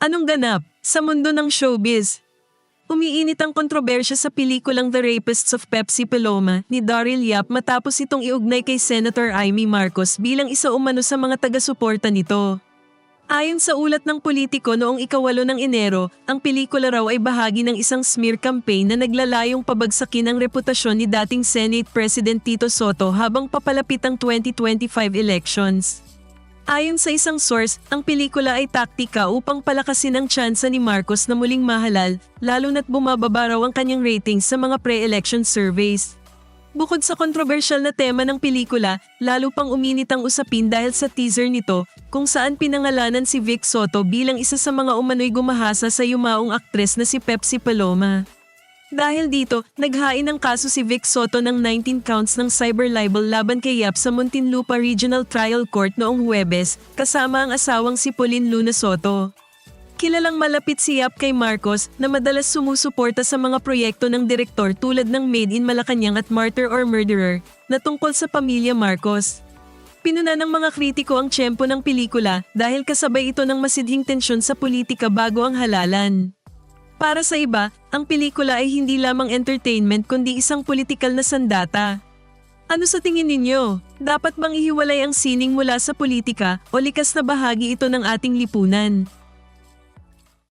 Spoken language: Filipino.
Anong ganap sa mundo ng showbiz? Umiinit ang kontrobersya sa pelikulang The Rapists of Pepsi Paloma ni Daryl Yap matapos itong iugnay kay Senator Amy Marcos bilang isa umano sa mga taga-suporta nito. Ayon sa ulat ng politiko noong ikawalo ng Enero, ang pelikula raw ay bahagi ng isang smear campaign na naglalayong pabagsakin ang reputasyon ni dating Senate President Tito Soto habang papalapit ang 2025 elections. Ayon sa isang source, ang pelikula ay taktika upang palakasin ang tsansa ni Marcos na muling mahalal, lalo na't bumababa raw ang kanyang ratings sa mga pre-election surveys. Bukod sa kontrobersyal na tema ng pelikula, lalo pang uminit ang usapin dahil sa teaser nito kung saan pinangalanan si Vic Soto bilang isa sa mga umano'y gumahasa sa yumaong aktres na si Pepsi Paloma. Dahil dito, naghain ng kaso si Vic Soto ng 19 counts ng cyber libel laban kay Yap sa Muntinlupa Regional Trial Court noong Huwebes, kasama ang asawang si Pauline Luna Soto. Kilalang malapit si Yap kay Marcos na madalas sumusuporta sa mga proyekto ng direktor tulad ng Made in Malacanang at Martyr or Murderer na tungkol sa pamilya Marcos. Pinuna ng mga kritiko ang tiyempo ng pelikula dahil kasabay ito ng masidhing tensyon sa politika bago ang halalan. Para sa iba, ang pelikula ay hindi lamang entertainment kundi isang politikal na sandata. Ano sa tingin ninyo? Dapat bang ihiwalay ang sining mula sa politika o likas na bahagi ito ng ating lipunan?